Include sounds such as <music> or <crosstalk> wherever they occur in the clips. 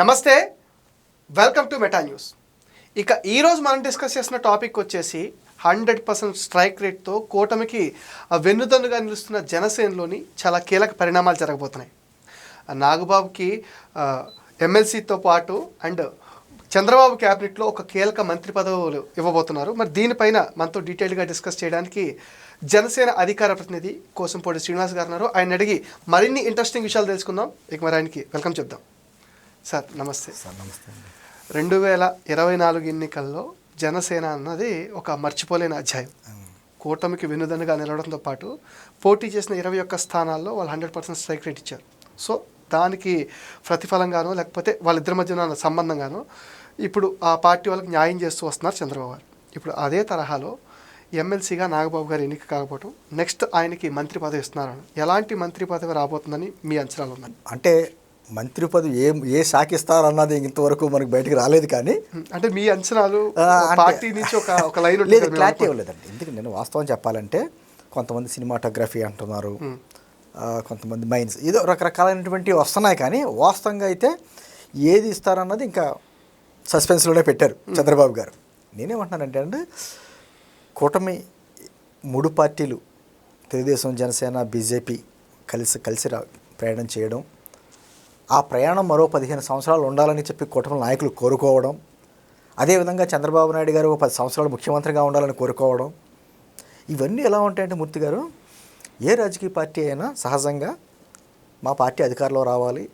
నమస్తే welcome to meta news ఇక ఈరోజు మనం డిస్కస్ చేసిన టాపిక్ వచ్చేసి హండ్రెడ్ పర్సెంట్ స్ట్రైక్ రేట్తో కూటమికి వెన్నుదన్నుగా నిలుస్తున్న జనసేనలోని చాలా కీలక పరిణామాలు జరగబోతున్నాయి. నాగబాబుకి ఎమ్మెల్సీతో పాటు అండ్ చంద్రబాబు క్యాబినెట్లో ఒక కీలక మంత్రి పదవులు ఇవ్వబోతున్నారు. మరి దీనిపైన మనతో డీటెయిల్గా డిస్కస్ చేయడానికి జనసేన అధికార ప్రతినిధి కోసంపోటి శ్రీనివాస్ గారు ఉన్నారు. ఆయన అడిగి మరిన్ని ఇంట్రెస్టింగ్ విషయాలు తెలుసుకుందాం. ఇక మరి ఆయనకి వెల్కమ్ చెప్దాం. సార్ నమస్తే. సార్ నమస్తే రెండు వేల ఇరవై నాలుగు ఎన్నికల్లో జనసేన అన్నది ఒక మర్చిపోలేని అధ్యాయం. కూటమికి వెన్నుదన్నుగా నిలవడంతో పాటు పోటీ చేసిన ఇరవై ఒక్క స్థానాల్లో వాళ్ళు హండ్రెడ్ పర్సెంట్ స్ట్రైక్ రేట్ ఇచ్చారు. సో దానికి ప్రతిఫలంగానో లేకపోతే వాళ్ళిద్దరి మధ్యన ఉన్న సంబంధంగానో ఇప్పుడు ఆ పార్టీ వాళ్ళకి న్యాయం చేస్తూ వస్తున్నారు చంద్రబాబు గారు. ఇప్పుడు అదే తరహాలో ఎమ్మెల్సీగా నాగబాబు గారు ఎన్నిక కాకపోవడం నెక్స్ట్ ఆయనకి మంత్రి పదవి ఇస్తున్నారు ఎలాంటి మంత్రి పదవి రాబోతుందని మీ అంచనాలు ఉన్నాయి? అంటే మంత్రి పదవి ఏ ఏ శాఖ ఇస్తారన్నది ఇంతవరకు మనకు బయటకు రాలేదు కానీ అంటే మీ అంచనాలు పార్టీ నుంచి ఒక ఒక లైన్ లేదు క్లారిటీ ఇవ్వలేదండి. ఎందుకు నేను వాస్తవం చెప్పాలంటే కొంతమంది సినిమాటోగ్రఫీ అంటున్నారు కొంతమంది మైన్స్ ఏదో రకరకాలైనటువంటి వస్తున్నాయి కానీ వాస్తవంగా అయితే ఏది ఇస్తారన్నది ఇంకా సస్పెన్స్లోనే పెట్టారు చంద్రబాబు గారు. నేనేమంటున్నానంటే అండి కూటమి మూడు పార్టీలు తెలుగుదేశం జనసేన బీజేపీ కలిసి కలిసి రా- ప్రయాణం చేయడం ఆ ప్రయాణం మరో పదిహేను సంవత్సరాలు ఉండాలని చెప్పి కూటమి నాయకులు కోరుకోవడం అదేవిధంగా చంద్రబాబు నాయుడు గారు ఒక పది సంవత్సరాలు ముఖ్యమంత్రిగా ఉండాలని కోరుకోవడం. ఇవన్నీ ఎలా ఉంటాయంటే మూర్తి గారు ఏ రాజకీయ పార్టీ అయినా సహజంగా మా పార్టీ అధికారంలో రావాలి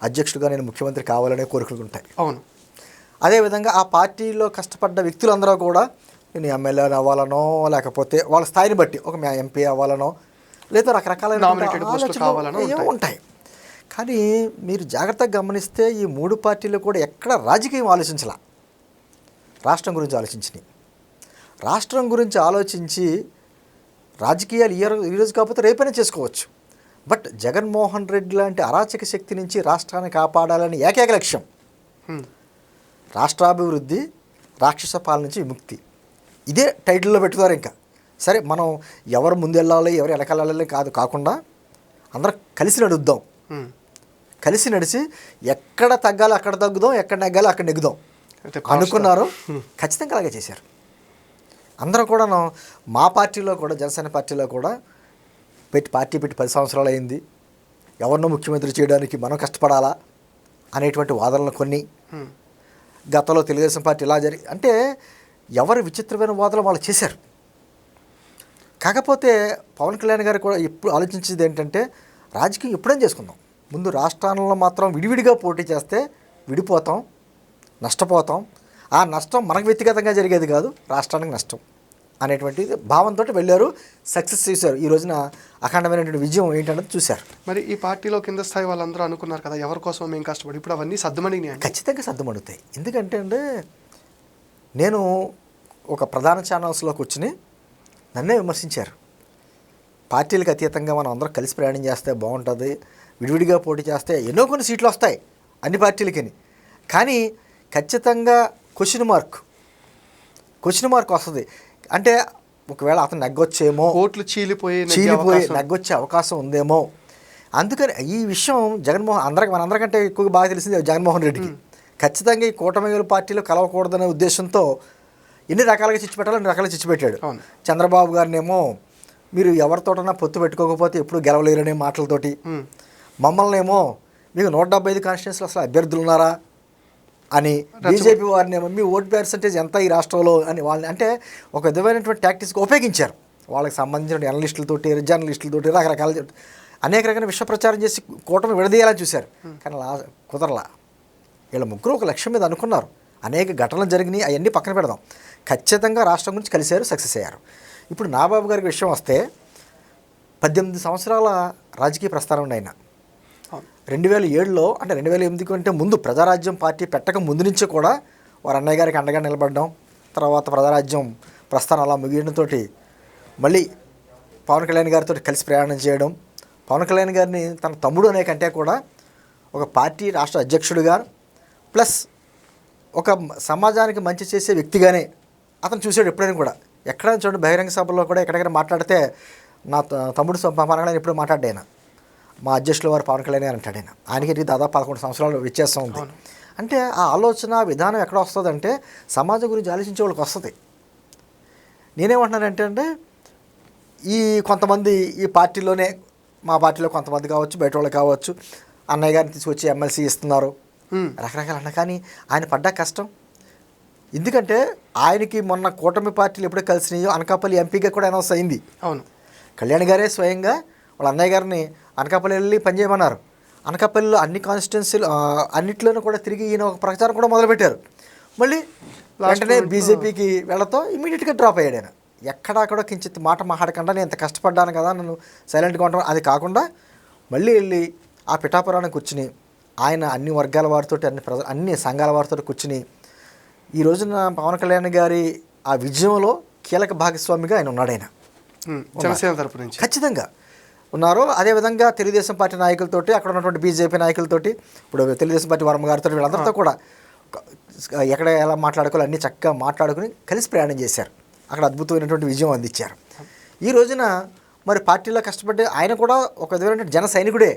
అధ్యక్షుడిగా నేను ముఖ్యమంత్రి కావాలనే కోరికలు ఉంటాయి. అవును. అదేవిధంగా ఆ పార్టీలో కష్టపడ్డ వ్యక్తులందరూ కూడా నేను ఎమ్మెల్యే అవ్వాలనో లేకపోతే వాళ్ళ స్థాయిని బట్టి ఒక ఎంపీ అవ్వాలనో లేదా ఏవో ఉంటాయి. కానీ మీరు జాగ్రత్తగా గమనిస్తే ఈ మూడు పార్టీలు కూడా ఎక్కడ రాజకీయం ఆలోచించాల. రాష్ట్రం గురించి ఆలోచించినాయి రాష్ట్రం గురించి ఆలోచించి రాజకీయాలు ఈ రో- ఈ రోజు కాకపోతే రేపైనా చేసుకోవచ్చు. బట్ జగన్మోహన్ రెడ్డి లాంటి అరాచక శక్తి నుంచి రాష్ట్రాన్ని కాపాడాలని ఏకైక లక్ష్యం. రాష్ట్రాభివృద్ధి రాక్షస పాలన నుంచి విముక్తి. ఇదే టైటిల్లో పెట్టుతారు ఇంకా. సరే మనం ఎవరు ముందెళ్ళాలి ఎవరు వెనకాలి కాదు కాకుండా అందరం కలిసి నడుద్దాం. కలిసి నడిచి ఎక్కడ తగ్గాలి అక్కడ తగ్గుదాం ఎక్కడ నెగ్గాలి అక్కడ నెగ్గుదాం అనుకున్నారు. ఖచ్చితంగా అలాగే చేశారు. అందరూ కూడా మా పార్టీలో కూడా జనసేన పార్టీలో కూడా పెట్టి పార్టీ పెట్టి పది సంవత్సరాలు అయింది. ఎవరినో ముఖ్యమంత్రి చేయడానికి మనం కష్టపడాలా అనేటువంటి వాదనలు కొన్ని. గతంలో తెలుగుదేశం పార్టీ ఇలా జరిగి అంటే ఎవరు విచిత్రమైన వాదనలు వాళ్ళు చేశారు. కాకపోతే పవన్ కళ్యాణ్ గారు కూడా ఎప్పుడు ఆలోచించేది ఏంటంటే రాజకీయం ఎప్పుడేం చేసుకుందాం. ముందు రాష్ట్రాలలో మాత్రం విడివిడిగా పోటీ చేస్తే విడిపోతాం నష్టపోతాం. ఆ నష్టం మనకు వ్యక్తిగతంగా జరిగేది కాదు రాష్ట్రానికి నష్టం అనేటువంటి భావంతో వెళ్ళారు సక్సెస్ చేశారు. ఈ రోజున అఖండమైనటువంటి విజయం ఏంటన్నది చూశారు. మరి ఈ పార్టీలో కింద స్థాయి వాళ్ళందరూ అనుకున్నారు కదా ఎవరి కోసం మేము కష్టపడి ఇప్పుడు అవన్నీ సర్దుమణిగినాయి అండి? ఖచ్చితంగా సర్దుమడుతాయి ఎందుకంటే అండి నేను ఒక ప్రధాన ఛానల్స్లోకి వచ్చి నన్నే విమర్శించారు. పార్టీలకు అతీతంగా మనం అందరం కలిసి ప్రయాణం చేస్తే బాగుంటుంది విడివిడిగా పోటీ చేస్తే ఎన్నో కొన్ని సీట్లు వస్తాయి అన్ని పార్టీలకి కానీ ఖచ్చితంగా క్వశ్చన్ మార్క్ క్వశ్చన్ మార్క్ వస్తుంది అంటే ఒకవేళ అతను నెగ్గొచ్చేమో ఓట్లు చీలిపోయి చీలిపోయి. నగ్గొచ్చే అవకాశం ఉందేమో అందుకని ఈ విషయం జగన్మోహన్ అందరికి మనందరికంటే ఎక్కువగా బాగా తెలిసింది జగన్మోహన్ రెడ్డికి ఖచ్చితంగా ఈ కూటమి పార్టీలు కలవకూడదనే ఉద్దేశంతో ఎన్ని రకాలుగా చిచ్చు పెట్టాలో అన్ని రకాలుగా చిచ్చు పెట్టాడు అవును. చంద్రబాబు గారినేమో మీరు ఎవరితోటన్నా పొత్తు పెట్టుకోకపోతే ఎప్పుడు గెలవలేరనే మాటలతోటి. మమ్మల్ని ఏమో మీకు నూట డెబ్బై ఐదు కాన్స్టిట్యూన్సీలు అసలు అభ్యర్థులు ఉన్నారా అని బీజేపీ వారిని ఏమో మీ ఓట్ పర్సంటేజ్ ఎంత ఈ రాష్ట్రంలో అని వాళ్ళని అంటే ఒక విధమైనటువంటి టాక్టిక్స్ ఉపయోగించారు. వాళ్ళకి సంబంధించిన అనలిస్టులతోటి జర్నలిస్టులతోటి రకరకాల అనేక రకాల విష ప్రచారం చేసి కూటమి విడదీయాలని చూశారు. కానీ లా కుదరలా. వీళ్ళ ముగ్గురు ఒక లక్ష్యం మీద అనుకున్నారు. అనేక ఘటనలు జరిగినాయి. అవన్నీ పక్కన పెడదాం. ఖచ్చితంగా రాష్ట్రం గురించి కలిశారు సక్సెస్ అయ్యారు. ఇప్పుడు నాబాబు గారికి విషయం వస్తే పద్దెనిమిది సంవత్సరాల రాజకీయ ప్రస్థానం ఆయన. అవును. రెండు వేల ఏడులో అంటే రెండు వేల ఎనిమిది కంటే ముందు ప్రజారాజ్యం పార్టీ పెట్టక ముందు నుంచే కూడా వారు అన్నయ్య గారికి అండగా నిలబడడం తర్వాత ప్రజారాజ్యం ప్రస్థానం అలా ముగియడంతో మళ్ళీ పవన్ కళ్యాణ్ గారితో కలిసి ప్రయాణం చేయడం పవన్ కళ్యాణ్ గారిని తన తమ్ముడు అనే కంటే కూడా ఒక పార్టీ రాష్ట్ర అధ్యక్షుడిగా ప్లస్ ఒక సమాజానికి మంచి చేసే వ్యక్తిగానే అతను చూసాడు ఎప్పుడైనా కూడా. ఎక్కడైనా చూడండి బహిరంగ సభలో కూడా ఎక్కడికైనా మాట్లాడితే నా తమ్ముడు పవన్ కళ్యాణ్ ఎప్పుడు మాట్లాడాయన మా అధ్యక్షుల వారు పవన్ కళ్యాణ్ గారు అంటాడు ఆయన. ఆయనకి దాదాపు పదకొండు సంవత్సరాలు వ్యత్యాసం ఉంది. అంటే ఆ ఆలోచన విధానం ఎక్కడ వస్తుందంటే సమాజం గురించి ఆలోచించే వాళ్ళకి వస్తుంది. నేనేమంటున్నానంటే అంటే ఈ కొంతమంది ఈ పార్టీలోనే మా పార్టీలో కొంతమంది కావచ్చు బయట వాళ్ళు కావచ్చు అన్నయ్య గారిని తీసుకొచ్చి ఎమ్మెల్సీ ఇస్తున్నారు. రకరకాల అన్న కానీ ఆయన పడ్డ కష్టం. ఎందుకంటే ఆయనకి మొన్న కూటమి పార్టీలు ఎప్పుడో కలిసినాయో అనకాపల్లి ఎంపీగా కూడా అనౌన్స్ అయింది. అవును. కళ్యాణ్ గారే స్వయంగా వాళ్ళ అన్నయ్య గారిని అనకాపల్లి వెళ్ళి పనిచేయమన్నారు అనకాపల్లిలో అన్ని కాన్స్టిట్యున్సీలు అన్నిట్లోనూ కూడా తిరిగి ఈయన ఒక ప్రచారం కూడా మొదలుపెట్టారు. మళ్ళీ వెంటనే బీజేపీకి వెళ్ళతో ఇమీడియట్గా డ్రాప్ అయ్యాడు ఆయన. ఎక్కడక్కడ కించిత్ మాట మాట్లాడకుండా నేను ఇంత కష్టపడ్డాను కదా నన్ను సైలెంట్గా ఉంటాను అది కాకుండా మళ్ళీ వెళ్ళి ఆ పిఠాపురానికి కూర్చుని ఆయన అన్ని వర్గాల వారితో అన్ని ప్రజ అన్ని సంఘాల వారితో కూర్చుని ఈ రోజున పవన్ కళ్యాణ్ గారి ఆ విజయంలో కీలక భాగస్వామిగా ఆయన ఉన్నాడు ఆయన. జనసేన తరపు నుంచి. ఖచ్చితంగా. ఉన్నారు అదేవిధంగా తెలుగుదేశం పార్టీ నాయకులతోటి అక్కడ ఉన్నటువంటి బీజేపీ నాయకులతోటి ఇప్పుడు తెలుగుదేశం పార్టీ వర్మ గారితో వీళ్ళందరితో కూడా ఎక్కడ ఎలా మాట్లాడుకోవాలి అన్నీ చక్కగా మాట్లాడుకుని కలిసి ప్రయాణం చేశారు. అక్కడ అద్భుతమైనటువంటి విజయం అందించారు. ఈ రోజున మరి పార్టీలో కష్టపడి ఆయన కూడా ఒక విధమైన జన సైనికుడే.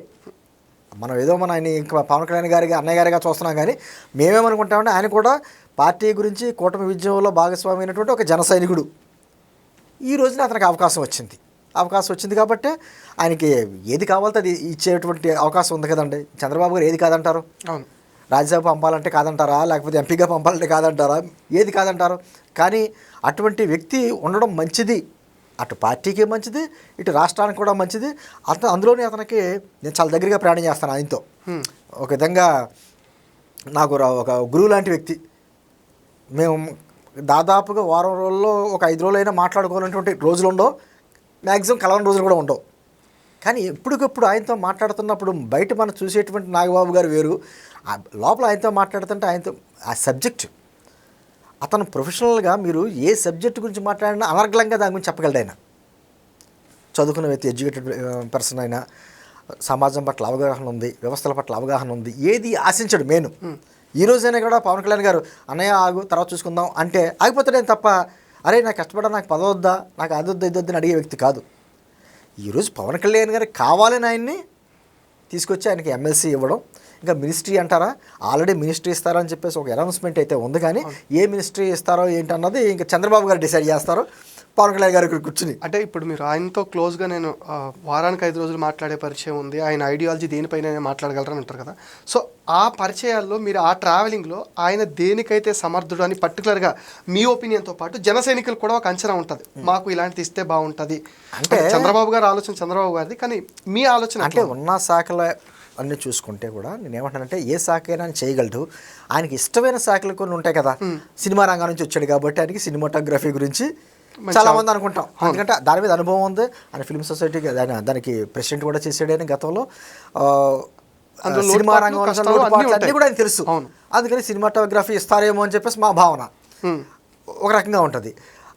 మనం ఏదో మన ఆయన ఇంకా పవన్ కళ్యాణ్ గారిగా అన్నయ్య గారిగా చూస్తున్నాం కానీ మేమేమనుకుంటామంటే ఆయన కూడా పార్టీ గురించి కూటమి విజయంలో భాగస్వామి అయినటువంటి ఒక జన సైనికుడు. ఈ రోజున అతనికి అవకాశం వచ్చింది. అవకాశం వచ్చింది కాబట్టి ఆయనకి ఏది కావాలో అది ఇచ్చేటువంటి అవకాశం ఉంది కదండి. చంద్రబాబు గారు ఏది కాదంటారు? అవును. రాజ్యసభ పంపాలంటే కాదంటారా? లేకపోతే ఎంపీగా పంపాలంటే కాదంటారా? ఏది కాదంటారు? కానీ అటువంటి వ్యక్తి ఉండడం మంచిది. అటు పార్టీకి మంచిది ఇటు రాష్ట్రానికి కూడా మంచిది. అతను అందులోనే అతనికి నేను చాలా దగ్గరగా ప్రయాణం చేస్తాను ఆయనతో. ఒక విధంగా నాకు ఒక గురువు లాంటి వ్యక్తి. మేము దాదాపుగా వారం రోజుల్లో ఒక ఐదు రోజులైనా మాట్లాడుకోవాలన్నటువంటి రోజులు ఉండవు మ్యాక్సిమం కలవని రోజులు కూడా ఉండవు. కానీ ఎప్పటికప్పుడు ఆయనతో మాట్లాడుతున్నప్పుడు బయట మనం చూసేటువంటి నాగబాబు గారు వేరు. ఆ లోపల ఆయనతో మాట్లాడుతుంటే ఆయనతో ఆ సబ్జెక్ట్. అతను ప్రొఫెషనల్గా మీరు ఏ సబ్జెక్ట్ గురించి మాట్లాడినా అనర్గళంగా దాని గురించి చెప్పగలడు ఆయన. చదువుకున్న వ్యక్తి ఎడ్యుకేటెడ్ పర్సన్ అయినా సమాజం పట్ల అవగాహన ఉంది వ్యవస్థల పట్ల అవగాహన ఉంది ఏది ఆశించడు మెయిన్. ఈ రోజైనా కూడా పవన్ కళ్యాణ్ గారు అన్నయ్య ఆగు తర్వాత చూసుకుందాం అంటే ఆగిపోతాడేం తప్ప అరే నాకు కష్టపడా నాకు పదవద్దా నాకు అదొద్దా ఇదొద్దా అని అడిగే వ్యక్తి కాదు. ఈరోజు పవన్ కళ్యాణ్ గారికి కావాలని ఆయన్ని తీసుకొచ్చి ఆయనకి ఎమ్మెల్సీ ఇవ్వడం ఇంకా మినిస్ట్రీ అంటారా? ఆల్రెడీ మినిస్ట్రీ ఇస్తారని చెప్పేసి ఒక అనౌన్స్మెంట్ అయితే ఉంది కానీ ఏ మినిస్ట్రీ ఇస్తారో ఏంటన్నది ఇంకా చంద్రబాబు గారు డిసైడ్ చేస్తారు. పవన్ కళ్యాణ్ గారు ఇక్కడ కూర్చుని. అంటే ఇప్పుడు మీరు ఆయనతో క్లోజ్గా నేను వారానికి ఐదు రోజులు మాట్లాడే పరిచయం ఉంది. ఆయన ఐడియాలజీ దేనిపైన మాట్లాడగలరని అంటారు కదా. సో ఆ పరిచయాల్లో మీరు ఆ ట్రావెలింగ్లో ఆయన దేనికైతే సమర్థుడు అని పర్టికులర్గా మీ ఒపీనియన్తో పాటు జన సైనికులు కూడా ఒక అంచనా ఉంటుంది. మాకు ఇలాంటిది ఇస్తే బాగుంటుంది. అంటే చంద్రబాబు గారి ఆలోచన చంద్రబాబు గారిది కానీ మీ ఆలోచన అంటే ఉన్న శాఖల అన్ని చూసుకుంటే కూడా నేను ఏమంటానంటే ఏ శాఖ అయినా చేయగలడు ఆయనకి ఇష్టమైన శాఖలు కొన్ని ఉంటాయి కదా. సినిమా రంగం నుంచి వచ్చాడు కాబట్టి ఆయనకి సినిమాటోగ్రఫీ గురించి చాలా మంది అనుకుంటాం. ఎందుకంటే దాని మీద అనుభవం ఉంది. ఆయన ఫిల్మ్ సొసైటీకి ఆయన దానికి ప్రెసిడెంట్ కూడా చేసాడు ఆయన గతంలో సినిమా రంగంలో అన్నీ ఉంటాయి. కూడా ఆయన తెలుసు. అందుకని సినిమాటోగ్రఫీ ఇస్తారేమో అని చెప్పేసి మా భావన. ఒక రకంగా ఉంటుంది.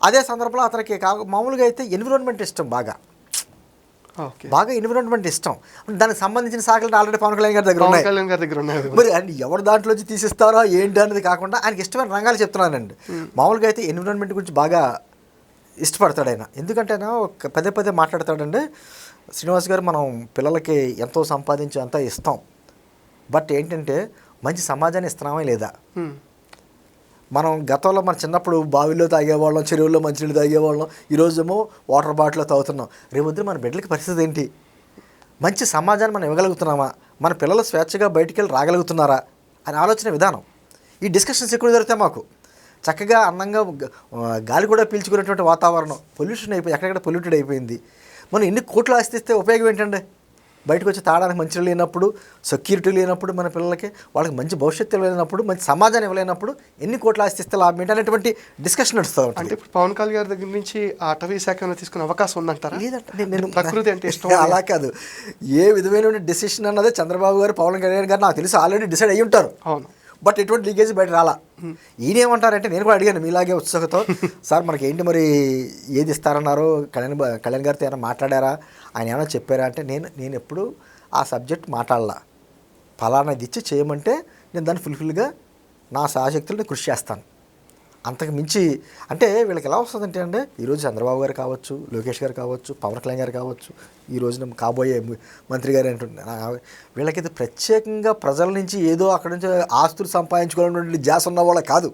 అదే సందర్భంలో అతనికి మామూలుగా అయితే ఎన్విరాన్మెంట్ ఇష్టం బాగా. బాగా ఎన్విరాన్మెంట్ ఇష్టం. దానికి సంబంధించిన శాఖలు ఆల్రెడీ పవన్ కళ్యాణ్ గారి దగ్గర ఉన్నాయి. కళ్యాణ్ గారి దగ్గర ఉన్నాయి. మరి ఆయన ఎవరి దాంట్లోంచి తీసిస్తారో ఏంటి అనేది కాకుండా ఆయనకి ఇష్టమైన రంగాలు చెప్తున్నానండి. మామూలుగా అయితే ఎన్విరాన్మెంట్ గురించి బాగా ఇష్టపడతాడు ఆయన ఎందుకంటే ఆయన ఒక పదే పదే మాట్లాడతాడండి శ్రీనివాస్ గారు మనం పిల్లలకి ఎంతో సంపాదించి అంతా ఇస్తాం. బట్ ఏంటంటే మంచి సమాజాన్ని ఇస్తున్నామే లేదా. మనం గతంలో మన చిన్నప్పుడు బావిలో తాగేవాళ్ళం చెరువుల్లో మంచినీళ్ళు తాగేవాళ్ళం ఈరోజేమో వాటర్ బాటిల్లో తాగుతున్నాం. రేపొద్దున మన బిడ్డలకి పరిస్థితి ఏంటి? మంచి సమాజాన్ని మనం ఇవ్వగలుగుతున్నామా? మన పిల్లలు స్వేచ్ఛగా బయటికి వెళ్ళి రాగలుగుతున్నారా? అని ఆలోచన విధానం. ఈ డిస్కషన్స్ ఎక్కువ జరుగుతాయి మాకు. చక్కగా అందంగా గాలి కూడా పీల్చుకునేటువంటి వాతావరణం. పొల్యూషన్ అయిపోయి ఎక్కడెక్కడ పొల్యూటెడ్ అయిపోయింది. మనం ఎన్ని కోట్లు ఆస్తిస్తే ఉపయోగం ఏంటండి? బయటకు వచ్చి తాగడానికి మంచి లేనప్పుడు సెక్యూరిటీ లేనప్పుడు మన పిల్లలకి వాళ్ళకి మంచి భవిష్యత్తు లేనప్పుడు మంచి సమాజాన్ని ఇవ్వలేనప్పుడు ఎన్ని కోట్లు ఆస్తిస్తే లాభం ఏంటి అనేటువంటి డిస్కషన్ నడుస్తూ అంటే ఇప్పుడు పవన్ కళ్యాణ్ గారి దగ్గర నుంచి ఆ అటవీ శాఖ తీసుకునే అవకాశం ఉందంటారా? లేదంటే నేను ప్రకృతి అంటే ఇష్టం <laughs> అలా కాదు. ఏ విధమైన డెసిషన్ అన్నదే చంద్రబాబు గారు పవన్ కళ్యాణ్ గారు నాకు తెలిసి ఆల్రెడీ డిసైడ్ అయ్యి ఉంటారు. అవును. బట్ ఎటువంటి లీకేజ్ బయట రాలా. ఈయనేమంటారంటే నేను కూడా అడిగాను మీలాగే ఉత్సుకతో సార్ మనకి ఏంటి మరి ఏది ఇస్తారన్నారు? కళ్యాణ్ కళ్యాణ్ గారితో ఏమైనా మాట్లాడారా? ఆయన ఏమైనా చెప్పారా? అంటే నేను నేను ఎప్పుడు ఆ సబ్జెక్ట్ మాట్లాడలా. ఫలానాది ఇచ్చి చేయమంటే నేను దాన్ని ఫుల్ఫిల్గా నా సాశక్తులను కృషి చేస్తాను. అంతకు మించి అంటే వీళ్ళకి ఎలా వస్తుందంటే అండి? ఈరోజు చంద్రబాబు గారు కావచ్చు లోకేష్ గారు కావచ్చు పవన్ కళ్యాణ్ గారు కావచ్చు ఈ రోజున కాబోయే మంత్రి గారు అంటున్నారు వీళ్ళకైతే ప్రత్యేకంగా ప్రజల నుంచి ఏదో అక్కడి నుంచి ఆస్తులు సంపాదించుకోవాలన్నటువంటి జాస్ ఉన్న వాళ్ళ కాదు.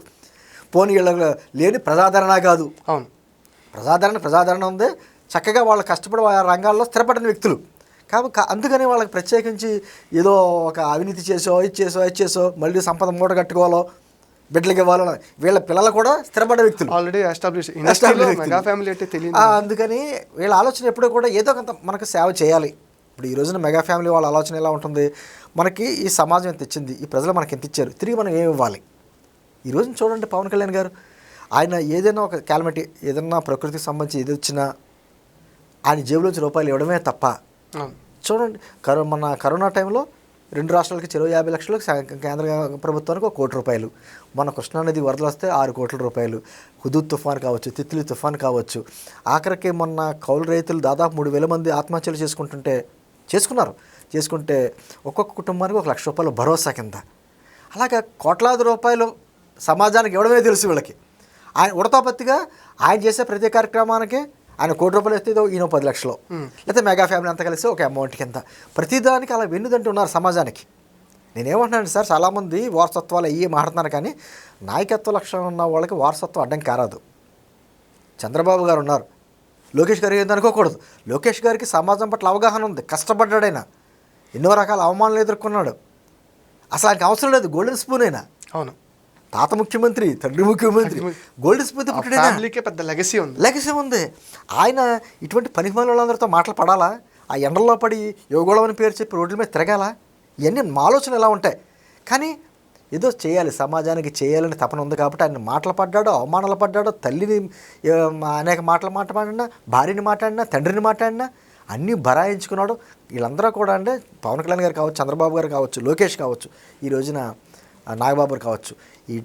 పోనీ వీళ్ళకి లేని ప్రజాదరణ కాదు. అవును. ప్రజాదరణ ప్రజాదరణ ఉంది చక్కగా వాళ్ళు కష్టపడి రంగాల్లో స్థిరపడిన వ్యక్తులు. కాబట్టి అందుకని వాళ్ళకి ప్రత్యేకించి ఏదో ఒక అవినీతి చేసో ఇది చేసో ఇది చేసో మళ్ళీ సంపద మూట కట్టుకోవాలో బిడ్డలకి ఇవ్వాలో వీళ్ళ పిల్లలు కూడా స్థిరపడ్డ వ్యక్తులు. ఆల్రెడీ ఎస్టాబ్లిష్ మెగా ఫ్యామిలీ అంటే తెలియదు అందుకని వీళ్ళ ఆలోచన ఎప్పుడూ కూడా ఏదో కొంత మనకు సేవ చేయాలి. ఇప్పుడు ఈ రోజున మెగా ఫ్యామిలీ వాళ్ళ ఆలోచన ఎలా ఉంటుంది? మనకి ఈ సమాజం ఎంత ఇచ్చింది? ఈ ప్రజలు మనకి ఎంత ఇచ్చారు? తిరిగి మనం ఏమి ఇవ్వాలి? ఈ రోజున చూడండి పవన్ కళ్యాణ్ గారు. ఆయన ఏదైనా ఒక క్యాలమిటీ ఏదైనా ప్రకృతికి సంబంధించి ఏది వచ్చినా ఆయన జేబులోంచి రూపాయలు ఇవ్వడమే తప్ప చూడండి కరో మన కరోనా టైంలో రెండు రాష్ట్రాలకి చెరువు యాభై లక్షలు కేంద్ర ప్రభుత్వానికి ఒక కోటి రూపాయలు. మన కృష్ణానది వరదలు వస్తే ఆరు కోట్ల రూపాయలు. హుదూద్ తుఫాన్ కావచ్చు తిత్లీ తుఫాన్ కావచ్చు. ఆఖరికి మొన్న కౌలు రైతులు దాదాపు మూడు వేల మంది ఆత్మహత్యలు చేసుకుంటుంటే చేసుకున్నారు. చేసుకుంటే ఒక్కొక్క కుటుంబానికి ఒక లక్ష రూపాయలు భరోసా కింద. అలాగే కోట్లాది రూపాయలు సమాజానికి ఇవ్వడమే తెలుసు వీళ్ళకి. ఆయన ఉడతాపత్తిగా ఆయన చేసే ప్రతి కార్యక్రమానికి ఆయన కోటి రూపాయలు ఇస్తే ఈయన పది లక్షలు. లేకపోతే మెగా ఫ్యామిలీ అంతా కలిసి ఒక అమౌంట్ కింద ప్రతిదానికి అలా వెన్నుదంటూ ఉన్నారు సమాజానికి. నేనేమంటున్నాను సార్ చాలామంది వారసత్వాలు అయ్యి మాట్లాడుతున్నారు కానీ నాయకత్వ లక్షణం ఉన్న వాళ్ళకి వారసత్వం అడ్డం కారాదు. చంద్రబాబు గారు ఉన్నారు. లోకేష్ గారు ఏంది అనుకోకూడదు. లోకేష్ గారికి సమాజం పట్ల అవగాహన ఉంది. కష్టపడ్డాడు ఆయన. ఎన్నో రకాల అవమానాలు ఎదుర్కొన్నాడు. అసలు ఆయనకి అవసరం లేదు. గోల్డెన్ స్పూన్ అయినా. అవును. తాత ముఖ్యమంత్రి తండ్రి ముఖ్యమంత్రి ఆ పుట్టిన ఫ్యామిలీకే పెద్ద లెగసీ ఉంది. లెగసీ ఉంది. ఆయన ఇటువంటి పనికి వాళ్ళందరితో మాటలు పడాలా ఆ ఎండల్లో పడి యోగోళం అని పేరు చెప్పి రోడ్ల మీద తిరగాల? ఇవన్నీ మా ఆలోచనలు ఎలా ఉంటాయి? కానీ ఏదో చేయాలి సమాజానికి చేయాలని తపన ఉంది కాబట్టి ఆయన మాటలు పడ్డాడు అవమానాలు పడ్డాడు తల్లిని అనేక మాటలు మాట్లాడినా భార్యని మాట్లాడినా తండ్రిని మాట్లాడినా అన్నీ భరాయించుకున్నాడు వీళ్ళందరూ కూడా అంటే పవన్ కళ్యాణ్ గారు కావచ్చు చంద్రబాబు గారు కావచ్చు లోకేష్ కావచ్చు ఈ రోజున నాగబాబు కావచ్చు. ఈ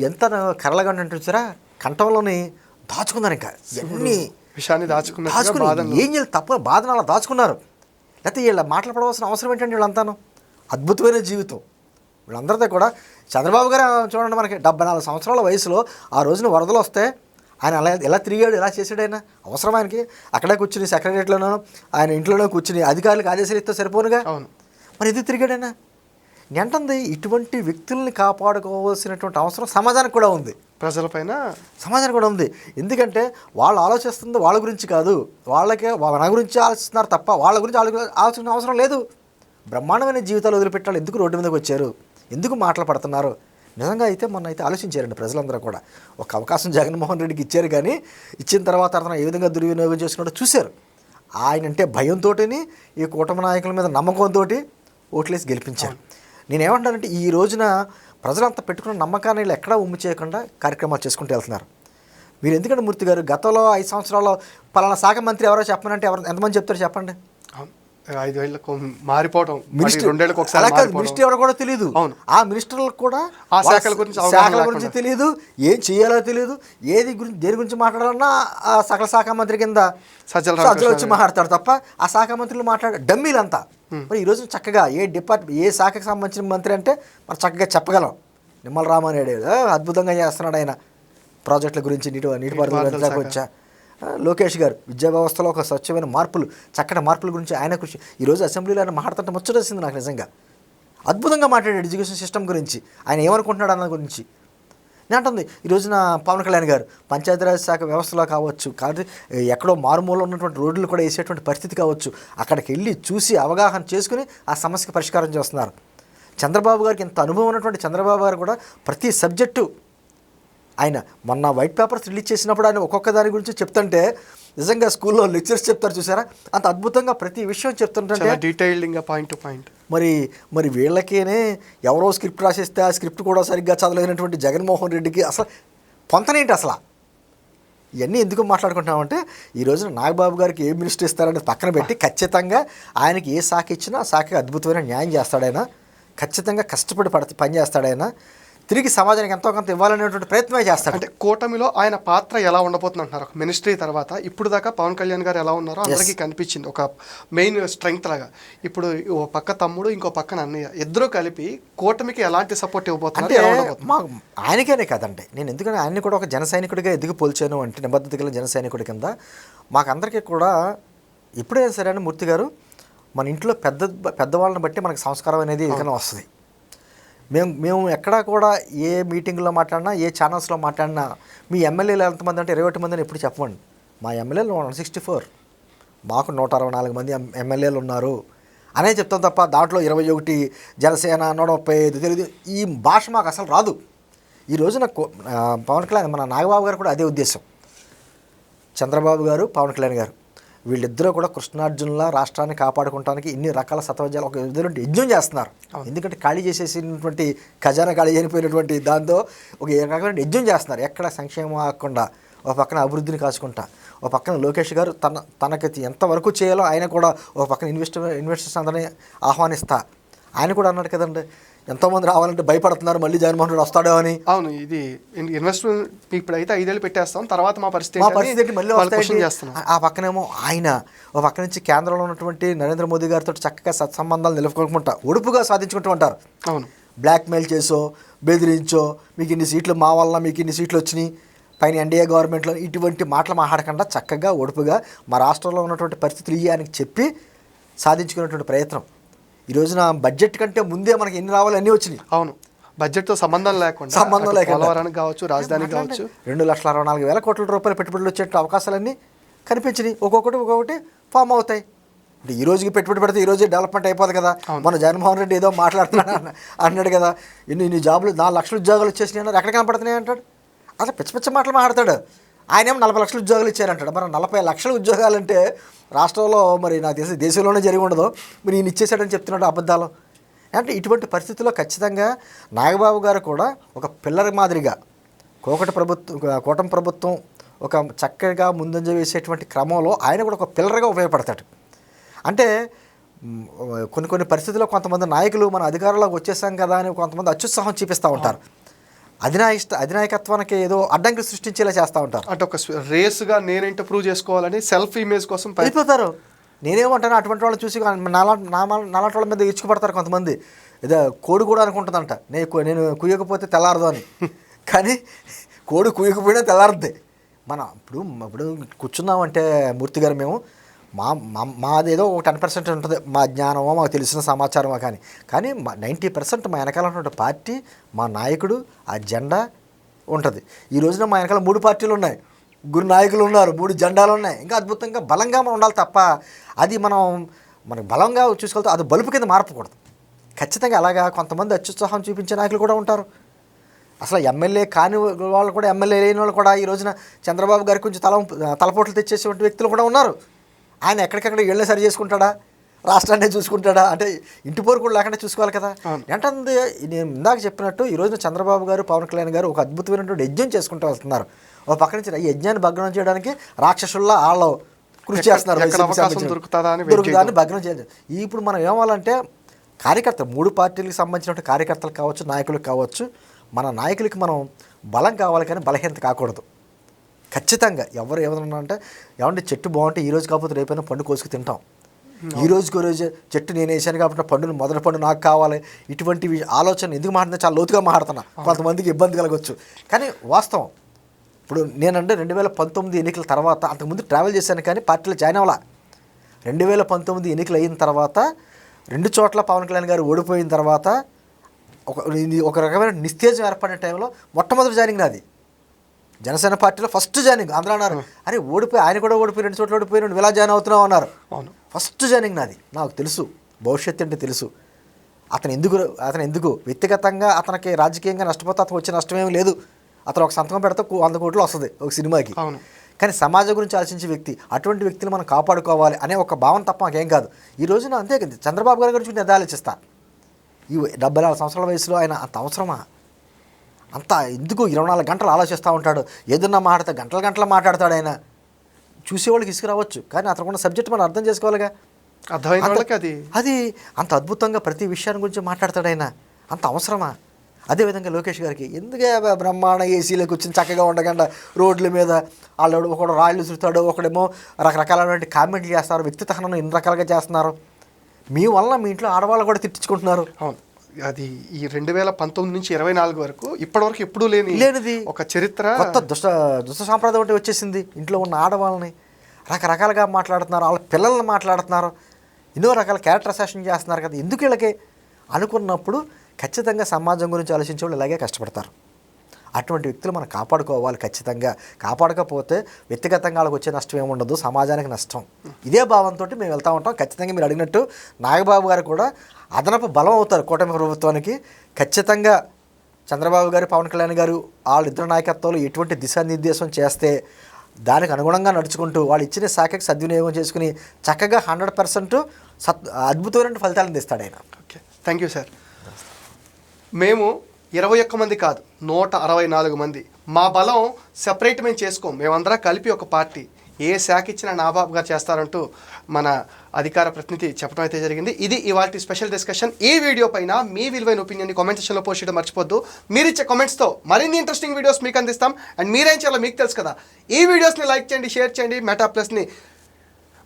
ఎంత కరళగా చూసారా? కంఠంలోని దాచుకుందాను ఇంకా. ఎన్ని విషయాన్ని దాచుకున్నట్టుగా దాచుకుని ఏం చేయాలి? తప్ప బాధను అలా దాచుకున్నారు. లేకపోతే వీళ్ళ మాటలు పడవలసిన అవసరం ఏంటంటే వీళ్ళంతాను? అద్భుతమైన జీవితం. వీళ్ళందరితో కూడా చంద్రబాబు గారు చూడండి మనకి డెబ్బై నాలుగు సంవత్సరాల వయసులో ఆ రోజున వరదలు వస్తే ఆయన అలా ఎలా తిరిగాడు ఎలా చేసాడు ఆయన? అవసరం ఆయనకి? అక్కడే కూర్చుని సెక్రటరియట్లోనో ఆయన ఇంట్లోనో కూర్చుని అధికారులకు ఆదేశాలు ఇస్తే సరిపోనుగా? అవును. మరి ఎందుకు తిరిగాడు ఆయన? ఎంటుంది ఇటువంటి వ్యక్తుల్ని కాపాడుకోవాల్సినటువంటి అవసరం సమాజానికి కూడా ఉంది. ప్రజలపైన? సమాజానికి కూడా ఉంది. ఎందుకంటే వాళ్ళు ఆలోచిస్తుంది వాళ్ళ గురించి కాదు. వాళ్ళకే మన గురించి ఆలోచిస్తున్నారు తప్ప వాళ్ళ గురించి ఆలో- ఆలోచించిన అవసరం లేదు. బ్రహ్మాండమైన జీవితాలు వదిలిపెట్టాలి. ఎందుకు రోడ్డు మీదకి వచ్చారు? ఎందుకు మాటలు పడుతున్నారు? నిజంగా అయితే మొన్న అయితే ఆలోచించారండి ప్రజలందరూ కూడా. ఒక అవకాశం జగన్మోహన్ రెడ్డికి ఇచ్చారు కానీ ఇచ్చిన తర్వాత అతను ఏ విధంగా దుర్వినియోగం చేసుకున్నాడో చూశారు. ఆయన అంటే భయంతోటిని ఈ కూటమి నాయకుల మీద నమ్మకంతో ఓట్లేసి గెలిపించారు. నేనేమంటానంటే ఈ రోజున ప్రజలంతా పెట్టుకున్న నమ్మకాన్ని వీళ్ళు ఎక్కడా ఉమ్మి చేయకుండా కార్యక్రమాలు చేసుకుంటూ వెళ్తున్నారు. మీరు ఎందుకంటే మూర్తి గారు గతంలో ఐదు సంవత్సరాల్లో పలానా శాఖ మంత్రి ఎవరో చెప్పనంటే ఎవరు ఎంతమంది చెప్తారు చెప్పండి? మినిస్టర్ ఒకసారి. మినిస్టర్ ఎవరో కూడా తెలియదు అవును. ఆ మినిస్టర్లకు కూడా ఆ శాఖల గురించి శాఖల. తెలియదు ఏం చేయాలో తెలియదు ఏది గురించి దేని గురించి మాట్లాడాలన్నా ఆ సకల శాఖ మంత్రి కింద సజ్జల వచ్చి మాట్లాడతారు తప్ప ఆ శాఖ మంత్రులు మాట్లాడ డమ్మీలంతా మరి ఈ రోజు చక్కగా ఏ డిపార్ట్మెంట్ ఏ శాఖకు సంబంధించిన మంత్రి అంటే మరి చక్కగా చెప్పగలం నిమ్మల రామానాయుడు ఆ, అద్భుతంగా చేస్తున్నాడు ఆయన ప్రాజెక్టుల గురించి నీటి నీటిపారుదల. వచ్చా లోకేష్ గారు విద్యా వ్యవస్థలో ఒక స్వచ్ఛమైన మార్పులు చక్కటి మార్పుల గురించి ఆయన కృషి. ఈరోజు అసెంబ్లీలో ఆయన మాట్లాడుతుంటే ముచ్చటేసింది నాకు నిజంగా. అద్భుతంగా మాట్లాడాడు ఎడ్యుకేషన్ సిస్టమ్ గురించి. ఆయన ఏమనుకుంటున్నాడు అన్న గురించి. నేను ఈ రోజున పవన్ కళ్యాణ్ గారు పంచాయతీరాజ్ శాఖ వ్యవస్థలో కావచ్చు కాబట్టి ఎక్కడో మారుమూల ఉన్నటువంటి రోడ్లు కూడా వేసేటువంటి పరిస్థితి కావచ్చు అక్కడికి వెళ్ళి చూసి అవగాహన చేసుకుని ఆ సమస్యకు పరిష్కారం చేస్తున్నారు. చంద్రబాబు గారికి ఇంత అనుభవం ఉన్నటువంటి చంద్రబాబు గారు కూడా ప్రతి సబ్జెక్టు ఆయన మొన్న వైట్ పేపర్స్ రిలీజ్ చేసినప్పుడు ఆయన ఒక్కొక్క దాని గురించి చెప్తుంటే నిజంగా స్కూల్లో లెక్చర్స్ చెప్తారు చూసారా? అంత అద్భుతంగా ప్రతి విషయం చెప్తుంటే చాలా డీటెయిల్డ్ ఇంకా పాయింట్ టు పాయింట్ మరి మరి వీళ్ళకేనే ఎవరో స్క్రిప్ట్ రాసేస్తే ఆ స్క్రిప్ట్ కూడా సరిగ్గా చదవలేనటువంటి జగన్మోహన్ రెడ్డికి అసలు పొంతనేంటి అసలు? ఇవన్నీ ఎందుకు మాట్లాడుకుంటామంటే ఈ రోజున నాగబాబు గారికి ఏ మినిస్టర్ ఇస్తారనేది పక్కన పెట్టి ఖచ్చితంగా ఆయనకి ఏ శాఖ ఇచ్చినా ఆ శాఖకి అద్భుతమైన న్యాయం చేస్తాడైనా ఖచ్చితంగా కష్టపడి పడ పని చేస్తాడైనా తిరిగి సమాజానికి ఎంతో కొంత ఇవ్వాలనేటువంటి ప్రయత్నమే చేస్తాడు. అంటే కూటమిలో ఆయన పాత్ర ఎలా ఉండబోతుంది అంటున్నారు ఒక మినిస్ట్రీ తర్వాత ఇప్పుడు దాకా పవన్ కళ్యాణ్ గారు ఎలా ఉన్నారో అందరికీ కనిపించింది. ఒక మెయిన్ స్ట్రెంగ్త్ లాగా. ఇప్పుడు ఓ పక్క తమ్ముడు ఇంకో పక్కన అన్నయ్య. ఇద్దరు కలిపి కూటమికి ఎలాంటి సపోర్ట్ మా ఆయనకేనే కదండి. నేను ఎందుకంటే ఆయన్ని కూడా ఒక జన సైనికుడిగా ఎదిగి పోల్చాను అంటే నిబద్ధత గల జన సైనికుడి కింద. మాకందరికీ కూడా ఇప్పుడే సరే అని మూర్తి గారు మన ఇంట్లో పెద్ద పెద్దవాళ్ళని బట్టి మనకి సంస్కారం అనేది ఏదైనా వస్తుంది. మేము మేము ఎక్కడా కూడా ఏ మీటింగ్లో మాట్లాడినా ఏ ఛానల్స్లో మాట్లాడినా మీ ఎమ్మెల్యేలు ఎంతమంది అంటే ఇరవై ఒకటి మంది అని ఎప్పుడు చెప్పండి మా ఎమ్మెల్యేలు వన్ సిక్స్టీ ఫోర్. మాకు నూట అరవై నాలుగు మంది ఎమ్మెల్యేలు ఉన్నారు. అనే చెప్తాం తప్ప దాంట్లో ఇరవై ఒకటి జనసేన నూట ముప్పై ఐదు తెలియదు ఈ భాష మాకు అసలు రాదు. ఈ రోజున పవన్ కళ్యాణ్ మన నాగబాబు గారు కూడా అదే ఉద్దేశం. చంద్రబాబు గారు పవన్ కళ్యాణ్ గారు. వీళ్ళిద్దరూ కూడా కృష్ణార్జునుల రాష్ట్రాన్ని కాపాడుకోవడానికి ఇన్ని రకాల సతవజాలు ఒక విధంగా యజ్ఞం చేస్తున్నారు. ఎందుకంటే ఖాళీ చేసేసినటువంటి ఖజానా ఖాళీ అయిపోయినటువంటి దాంతో ఒక రకమైన యజ్ఞం చేస్తున్నారు. ఎక్కడ సంక్షేమం ఆగకుండా ఒక పక్కన అభివృద్ధిని కాచుకుంటా ఒక పక్కన లోకేష్ గారు తన తనకి ఎంతవరకు చేయాలో ఆయన కూడా ఒక పక్కన ఇన్వెస్టర్ ఇన్వెస్టర్స్ అందరినీ ఆహ్వానిస్తా. ఆయన కూడా అన్నాడు కదండి ఎంతోమంది రావాలంటే భయపడుతున్నారు మళ్ళీ జగన్మోహన్ రెడ్డి వస్తాడో అని. అవును ఇది ఇన్వెస్ట్మెంట్ ఇప్పుడైతే ఐదేళ్ళు పెట్టేస్తాం తర్వాత మా పరిస్థితి మా పరిస్థితి మళ్ళీ ఆ- పక్కనేమో ఆయన ఒక పక్క నుంచి కేంద్రంలో ఉన్నటువంటి నరేంద్ర మోదీ గారితో చక్కగా సత్సంబంధాలు నిలుపుకుంటా ఒడుపుగా సాధించుకుంటూ ఉంటారు. అవును. బ్లాక్మెయిల్ చేసో బెదిరించో మీకు ఇన్ని సీట్లు మా వల్ల మీకు ఇన్ని సీట్లు వచ్చినాయి. పైన ఎన్డీఏ గవర్నమెంట్లో ఇటువంటి మాటలు మాట్లాడకుండా చక్కగా ఒడుపుగా మా రాష్ట్రంలో ఉన్నటువంటి పరిస్థితులు ఇవి ఆయనకి చెప్పి సాధించుకునేటువంటి ప్రయత్నం. ఈ రోజున బడ్జెట్ కంటే ముందే మనకి ఎన్ని రావాలి అన్నీ వచ్చినాయి. అవును. బడ్జెట్తో సంబంధం లేకుండా సంబంధం అటు లేకుండా. పోలవరానికి కావచ్చు రాజధానికి కావచ్చు. రెండు లక్షల అరవై నాలుగు వేల కోట్ల రూపాయల పెట్టుబడులు వచ్చే అవకాశాలన్నీ కనిపించినాయి. ఒక్కొక్కటి ఒక్కొక్కటి ఫామ్ అవుతాయి. ఇప్పుడు ఈ రోజుకి పెట్టుబడి పెడితే ఈ రోజే డెవలప్మెంట్ అయిపోదు కదా. మన జగన్మోహన్ రెడ్డి ఏదో మాట్లాడుతున్నాడు అన్న- అన్నాడు కదా. ఇన్ని ఇన్ని జాబులు నాలుగు లక్షల ఉద్యోగాలు వచ్చేసినాయి అన్నారు. ఎక్కడ కనపడుతున్నాయి అంటాడు? అసలు పిచ్చ పిచ్చ మాటలు మాట్లాడతాడు. ఆయన ఏమో నలభై లక్షల ఉద్యోగాలు ఇచ్చారంటాడు. మరి నలభై లక్షల ఉద్యోగాలంటే రాష్ట్రంలో మరి నాకు తెలిసి దేశంలోనే జరిగి ఉండదు. మరి ఈయన ఇచ్చేసాడని చెప్తున్నాడు అబద్ధాలు. అంటే ఇటువంటి పరిస్థితుల్లో ఖచ్చితంగా నాగబాబు గారు కూడా ఒక పిల్లర్ మాదిరిగా కోకట ప్రభుత్వం కూటమి ప్రభుత్వం ఒక చక్కగా ముందంజ వేసేటువంటి క్రమంలో ఆయన కూడా ఒక పిల్లర్గా ఉపయోగపడతాడు. అంటే కొన్ని కొన్ని పరిస్థితుల్లో కొంతమంది నాయకులు మన అధికారంలోకి వచ్చేసాం కదా అని కొంతమంది అత్యుత్సాహం చూపిస్తూ ఉంటారు. అధినాయిష్ట అధినాయకత్వానికి ఏదో అడ్డంకులు సృష్టించేలా చేస్తూ ఉంటారు. అంటే ఒక రేస్గా నేనేంటో ప్రూవ్ చేసుకోవాలని సెల్ఫ్ ఇమేజ్ కోసం అయిపోతారు నేనేమంటాను అటువంటి వాళ్ళని చూసి నాలా నా నాలాంటి వాళ్ళ మీద ఇచ్చుకుపడతారు కొంతమంది. ఏదో కోడి కూడా అనుకుంటుందంట. నేను నేను కుయ్యకపోతే తెల్లారదు అని. కానీ కోడి కుయ్యకపోయినా తెల్లారద్ది. మనం ఇప్పుడు ఇప్పుడు కూర్చున్నామంటే మూర్తి గారు మేము మా మాదేదో ఒక టెన్ పర్సెంట్ ఉంటుంది. మా జ్ఞానమో మాకు తెలిసిన సమాచారమో కానీ. కానీ మా నైంటీ పర్సెంట్ మా వెనకాల ఉన్నటువంటి పార్టీ మా నాయకుడు ఆ జెండా ఉంటుంది. ఈ రోజున మా వెనకాల మూడు పార్టీలు ఉన్నాయి. గురు నాయకులు ఉన్నారు మూడు జెండాలు ఉన్నాయి. ఇంకా అద్భుతంగా బలంగా మనం ఉండాలి తప్ప అది మనం మనకు బలంగా చూసుకెళ్తే అది బలుపు కింద మార్పకూడదు ఖచ్చితంగా అలాగా కొంతమంది అత్యుత్సాహం చూపించే నాయకులు కూడా ఉంటారు. అసలు ఎమ్మెల్యే కాని వాళ్ళు కూడా ఎమ్మెల్యే లేని వాళ్ళు కూడా ఈ రోజున చంద్రబాబు గారి కొంచెం తల తలపోట్లు తెచ్చేసేటువంటి వ్యక్తులు కూడా ఉన్నారు. ఆయన ఎక్కడికక్కడ ఇళ్ళని సరి చేసుకుంటాడా? రాష్ట్రాన్ని చూసుకుంటాడా? అంటే ఇంటి పోరు కూడా లేకుండా చూసుకోవాలి కదా. ఏంటంది నేను ఇందాక చెప్పినట్టు ఈ రోజున చంద్రబాబు గారు పవన్ కళ్యాణ్ గారు ఒక అద్భుతమైనటువంటి యజ్ఞం చేసుకుంటూ వస్తున్నారు. ఒక పక్క నుంచి ఈ యజ్ఞాన్ని భగ్నం చేయడానికి రాక్షసుల్లా వాళ్ళు కృషి చేస్తున్నారు దొరుకుతుందా అని భగ్నం చేయాలి ఇప్పుడు మనం ఏమాలంటే కార్యకర్త మూడు పార్టీలకు సంబంధించిన కార్యకర్తలు కావచ్చు నాయకులకు కావచ్చు మన నాయకులకి మనం బలం కావాలి కానీ బలహీనత కాకూడదు. ఖచ్చితంగా ఎవరు ఏమన్నా అంటే ఏమంటే చెట్టు బాగుంటే ఈ రోజు కాకపోతే రేపైనా పండు కోసుకు తింటాం. ఈ రోజుకి రోజు చెట్టు నేను వేసాను కాబట్టి నా పండును మొదటి పండు నాకు కావాలి. ఇటువంటి ఆలోచన ఎందుకు మాట్లాడినా చాలా లోతుగా మాట్లాడుతున్నా. కొంతమందికి ఇబ్బంది కలగవచ్చు కానీ వాస్తవం ఇప్పుడు నేనంటే రెండు వేల పంతొమ్మిది ఎన్నికల తర్వాత అంతకుముందు ట్రావెల్ చేశాను కానీ పార్టీలో జాయిన్ అవ్వాలా. రెండు వేల పంతొమ్మిది ఎన్నికలు అయిన తర్వాత రెండు చోట్ల పవన్ కళ్యాణ్ గారు ఓడిపోయిన తర్వాత ఒక ఒక రకమైన నిస్తేజం ఏర్పడిన టైంలో మొట్టమొదటి జాయినింగ్ నాది. జనసేన పార్టీలో ఫస్ట్ జాయినింగ్ అందరూ అన్నారు. అరే ఓడిపోయి ఆయన కూడా ఓడిపోయి రెండు చోట్ల ఓడిపోయి నువ్వు ఇలా జాయిన్ అవుతున్నావు అన్నారు. అవును. ఫస్ట్ జాయినింగ్ నాది. నాకు తెలుసు. భవిష్యత్తు అంటే తెలుసు. అతను ఎందుకు అతను ఎందుకు వ్యక్తిగతంగా అతనికి రాజకీయంగా నష్టపోతే అతను వచ్చే నష్టమేమీ లేదు. అతను ఒక సంతకం పెడితే వంద కోట్లు వస్తుంది ఒక సినిమాకి. అవును. కానీ సమాజం గురించి ఆలోచించే వ్యక్తి అటువంటి వ్యక్తిని మనం కాపాడుకోవాలి అనే ఒక భావన తప్ప మాకేం కాదు. ఈ రోజున అంతే చంద్రబాబు గారి గురించి నేను అదే ఆలోచిస్తా. ఈ డెబ్బై నాలుగు సంవత్సరాల వయసులో ఆయన అంత అవసరమా? అంత ఎందుకు ఇరవై నాలుగు గంటలు ఆలోచిస్తూ ఉంటాడు? ఏదన్నా మాట్లాడితే గంటల గంటలు మాట్లాడతాడు ఆయన. చూసేవాళ్ళకి ఇసుకురావచ్చు కానీ అతనుకున్న సబ్జెక్ట్ మనం అర్థం చేసుకోవాలిగా. అర్థమైన అది. అది అంత అద్భుతంగా ప్రతి విషయాన్ని గురించి మాట్లాడతాడు ఆయన. అంత అవసరమా? అదేవిధంగా లోకేష్ గారికి ఎందుకే బ్రహ్మాండ ఏసీలో కూర్చొని చక్కగా ఉండకుండా రోడ్ల మీద వాళ్ళు ఒకడు రాళ్ళు చూస్తాడు ఒకడేమో రకరకాలైనటువంటి కామెంట్లు చేస్తారు వ్యక్తిత్వ హననం ఎన్ని రకాలుగా చేస్తున్నారు. మీ వలన మీ ఇంట్లో ఆడవాళ్ళు కూడా తిట్టించుకుంటున్నారు. అవును. అది ఈ రెండు వేల పంతొమ్మిది నుంచి ఇరవై నాలుగు వరకు ఇప్పటివరకు ఎప్పుడూ లేని లేనిది. ఒక చరిత్ర. కొత్త దుష్ట దుష్ట సాంప్రదాయం ఒకటి వచ్చేసింది. ఇంట్లో ఉన్న ఆడవాళ్ళని రకరకాలుగా మాట్లాడుతున్నారు. వాళ్ళ పిల్లల్ని మాట్లాడుతున్నారు. ఎన్నో రకాల క్యారెక్టర్ అసాషన్ చేస్తున్నారు కదా. ఎందుకు వీళ్ళకి అనుకున్నప్పుడు ఖచ్చితంగా సమాజం గురించి ఆలోచించే వాళ్ళు ఇలాగే కష్టపడతారు. అటువంటి వ్యక్తులు మనం కాపాడుకోవాలి ఖచ్చితంగా. కాపాడకపోతే వ్యక్తిగతంగా వాళ్ళకి వచ్చే నష్టం ఏముండదు సమాజానికి నష్టం. ఇదే భావంతో మేము వెళ్తూ ఉంటాం. ఖచ్చితంగా మీరు అడిగినట్టు నాగబాబు గారు కూడా అదనపు బలం అవుతారు కూటమి ప్రభుత్వానికి. ఖచ్చితంగా చంద్రబాబు గారు పవన్ కళ్యాణ్ గారు వాళ్ళిద్దరు నాయకత్వంలో ఎటువంటి దిశానిర్దేశం చేస్తే దానికి అనుగుణంగా నడుచుకుంటూ వాళ్ళు ఇచ్చిన శాఖకి సద్వినియోగం చేసుకుని చక్కగా హండ్రెడ్ పర్సెంట్ సత్ అద్భుతమైన ఫలితాలను తెస్తాడు ఆయన. ఓకే. Thank you sir. మేము ఇరవై ఒక్క మంది కాదు. నూట అరవై నాలుగు మంది. మా బలం సెపరేట్ మేము చేసుకోం. మేమందరం కలిపి ఒక పార్టీ. ఏ శాఖ ఇచ్చినా నాబాబు గారు చేస్తారంటూ మన అధికార ప్రతినిధి చెప్పడం అయితే జరిగింది. ఇది ఇవాళ స్పెషల్ డిస్కషన్. ఈ వీడియో పైన మీ విలువైన ఒపీనియన్ని కామెంట్ సెక్షన్లో పోస్ట్ చేయడం మర్చిపోద్దు. మీరు ఇచ్చే కామెంట్స్తో మరిన్ని ఇంట్రెస్టింగ్ వీడియోస్ మీకు అందిస్తాం. అండ్ మీరేం చేయాలో మీకు తెలుసు కదా. ఈ వీడియోస్ని లైక్ చేయండి షేర్ చేయండి. మెటా ప్లస్ని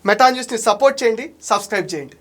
మెటా న్యూస్ని సపోర్ట్ చేయండి. సబ్స్క్రైబ్ చేయండి.